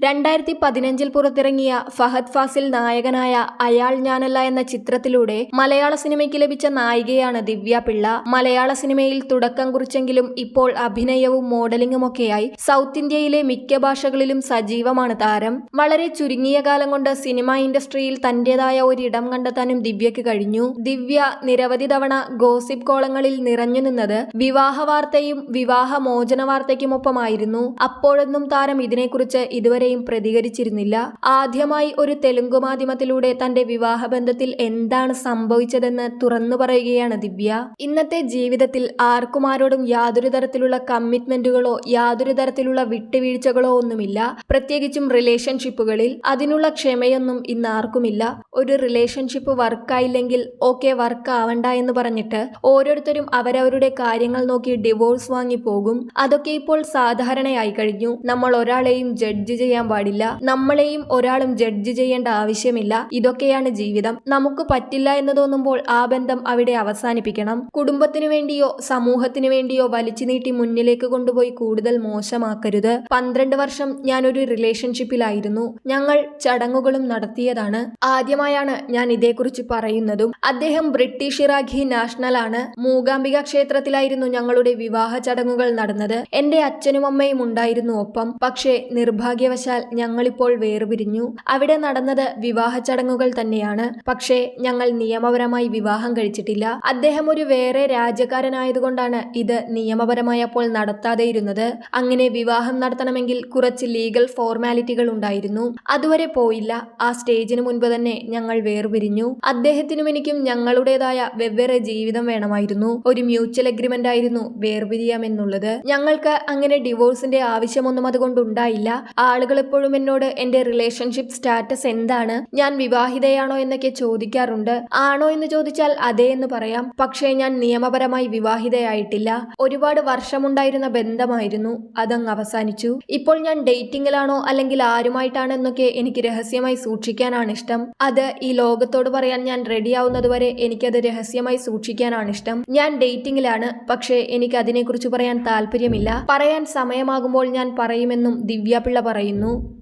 രണ്ടായിരത്തി പതിനഞ്ചിൽ പുറത്തിറങ്ങിയ ഫഹദ് ഫാസിൽ നായകനായ അയാൾ ഞാനല്ല എന്ന ചിത്രത്തിലൂടെ മലയാള സിനിമയ്ക്ക് ലഭിച്ച നായികയാണ് ദിവ്യ പിള്ള. മലയാള സിനിമയിൽ തുടക്കം കുറിച്ചെങ്കിലും ഇപ്പോൾ അഭിനയവും മോഡലിംഗും ഒക്കെയായി സൗത്ത് ഇന്ത്യയിലെ മിക്ക ഭാഷകളിലും സജീവമാണ് താരം. വളരെ ചുരുങ്ങിയ കാലം കൊണ്ട് സിനിമ ഇൻഡസ്ട്രിയിൽ തന്റേതായ ഒരിടം കണ്ടെത്താനും ദിവ്യക്ക് കഴിഞ്ഞു. ദിവ്യ നിരവധി തവണ ഗോസിപ്പ് കോളങ്ങളിൽ നിറഞ്ഞു നിന്നത് വിവാഹ വാർത്തയും വിവാഹ മോചന വാർത്തയ്ക്കുമൊപ്പമായിരുന്നു അപ്പോഴൊന്നും താരം ഇതിനെക്കുറിച്ച് ഇതുവരെയും പ്രതികരിച്ചിരുന്നില്ല. ആദ്യമായി ഒരു തെലുങ്കു മാധ്യമത്തിലൂടെ തന്റെ വിവാഹബന്ധത്തിൽ എന്താണ് സംഭവിച്ചതെന്ന് തുറന്നു പറയുകയാണ് ദിവ്യ. ഇന്നത്തെ ജീവിതത്തിൽ ആർക്കും ആരോടും യാതൊരു തരത്തിലുള്ള കമ്മിറ്റ്മെന്റുകളോ യാതൊരു തരത്തിലുള്ള വിട്ടുവീഴ്ചകളോ ഒന്നുമില്ല. പ്രത്യേകിച്ചും റിലേഷൻഷിപ്പുകളിൽ അതിനുള്ള ക്ഷമയൊന്നും ഇന്ന് ആർക്കുമില്ല. ഒരു റിലേഷൻഷിപ്പ് വർക്കായില്ലെങ്കിൽ ഓക്കെ വർക്ക് ആവണ്ട എന്ന് പറഞ്ഞിട്ട് ഓരോരുത്തരും അവരവരുടെ കാര്യങ്ങൾ നോക്കി ഡിവോഴ്സ് വാങ്ങി പോകും അതൊക്കെ ഇപ്പോൾ സാധാരണയായി കഴിഞ്ഞു. നമ്മൾ ഒരാളെയും ജഡ്ജ് ചെയ്യാൻ പാടില്ല. നമ്മളെയും ഒരാളും ജഡ്ജ് ചെയ്യേണ്ട ആവശ്യമില്ല. ഇതൊക്കെയാണ് ജീവിതം. നമുക്ക് പറ്റില്ല എന്ന് തോന്നുമ്പോൾ ആ ബന്ധം അവിടെ അവസാനിപ്പിക്കണം. കുടുംബത്തിനു വേണ്ടിയോ സമൂഹത്തിനു വേണ്ടിയോ വലിച്ചു നീട്ടി മുന്നിലേക്ക് കൊണ്ടുപോയി കൂടുതൽ മോശമാക്കരുത്. പന്ത്രണ്ട് വർഷം ഞാനൊരു റിലേഷൻഷിപ്പിലായിരുന്നു ഞങ്ങൾ ചടങ്ങുകളും നടത്തിയതാണ്. ആദ്യമായാണ് ഞാൻ ഇതേക്കുറിച്ച് പറയുന്നതും. അദ്ദേഹം ബ്രിട്ടീഷ് ഇറാഖി നാഷണൽ ആണ് മൂകാംബിക ക്ഷേത്രത്തിലായിരുന്നു ഞങ്ങളുടെ വിവാഹ ചടങ്ങുകൾ നടന്നത്. എന്റെ അച്ഛനും അമ്മയും ഉണ്ടായിരുന്നു ഒപ്പം. പക്ഷേ നിർഭാഗ്യവശാൽ ഞങ്ങളിപ്പോൾ വേർപിരിഞ്ഞു. അവിടെ നടന്നത് വിവാഹ ചടങ്ങുകൾ തന്നെയാണ്. പക്ഷേ ഞങ്ങൾ നിയമപരമായി വിവാഹം കഴിച്ചിട്ടില്ല. അദ്ദേഹം ഒരു വേറെ രാജ്യക്കാരനായതുകൊണ്ടാണ് ഇത് നിയമപരമായപ്പോൾ നടത്താതെ ഇരുന്നത് അങ്ങനെ വിവാഹം നടത്തണമെങ്കിൽ കുറച്ച് ലീഗൽ ഫോർമാലിറ്റികൾ ഉണ്ടായിരുന്നു. അതുവരെ പോയില്ല. ആ സ്റ്റേജിന് മുൻപ് തന്നെ ഞങ്ങൾ വേർപിരിഞ്ഞു. അദ്ദേഹത്തിനും എനിക്കും ഞങ്ങളുടേതായ വെവ്വേറെ ജീവിതം വേണമായിരുന്നു. ഒരു മ്യൂച്വൽ അഗ്രിമെന്റ് ആയിരുന്നു വേർപിരിയാമെന്നുള്ളത്. ഞങ്ങൾക്ക് അങ്ങനെ ഡിവോഴ്സിന്റെ ആവശ്യമൊന്നും അതുകൊണ്ട് ഉണ്ടായില്ല ആളുകൾ എപ്പോഴും എന്നോട് എന്റെ റിലേഷൻഷിപ്പ് സ്റ്റാറ്റസ് എന്താണ്? ഞാൻ വിവാഹിതയാണോ എന്നൊക്കെ ചോദിക്കാറുണ്ട്. ആണോ എന്ന് ചോദിച്ചാൽ അതെ എന്ന് പറയാം. പക്ഷേ ഞാൻ നിയമപരമായി വിവാഹിതയായിട്ടില്ല. ഒരുപാട് വർഷമുണ്ടായിരുന്ന ബന്ധമായിരുന്നു. അതങ്ങ് അവസാനിച്ചു. ഇപ്പോൾ ഞാൻ ഡേറ്റിംഗിലാണോ അല്ലെങ്കിൽ ആരുമായിട്ടാണെന്നൊക്കെ എനിക്ക് രഹസ്യമായി സൂക്ഷിക്കാനാണ് ഇഷ്ടം. അത് ഈ ലോകത്തോട് പറയാൻ ഞാൻ റെഡിയാവുന്നതുവരെ എനിക്കത് രഹസ്യമായി സൂക്ഷിക്കാനാണ് ഇഷ്ടം. ഞാൻ ഡേറ്റിംഗിലാണ്. പക്ഷേ എനിക്ക് അതിനെക്കുറിച്ച് പറയാൻ താല്പര്യമില്ല. പറയാൻ സമയമാകുമ്പോൾ ഞാൻ പറയുമെന്നും ദിവ്യ പിള്ള പറയുന്നു. nous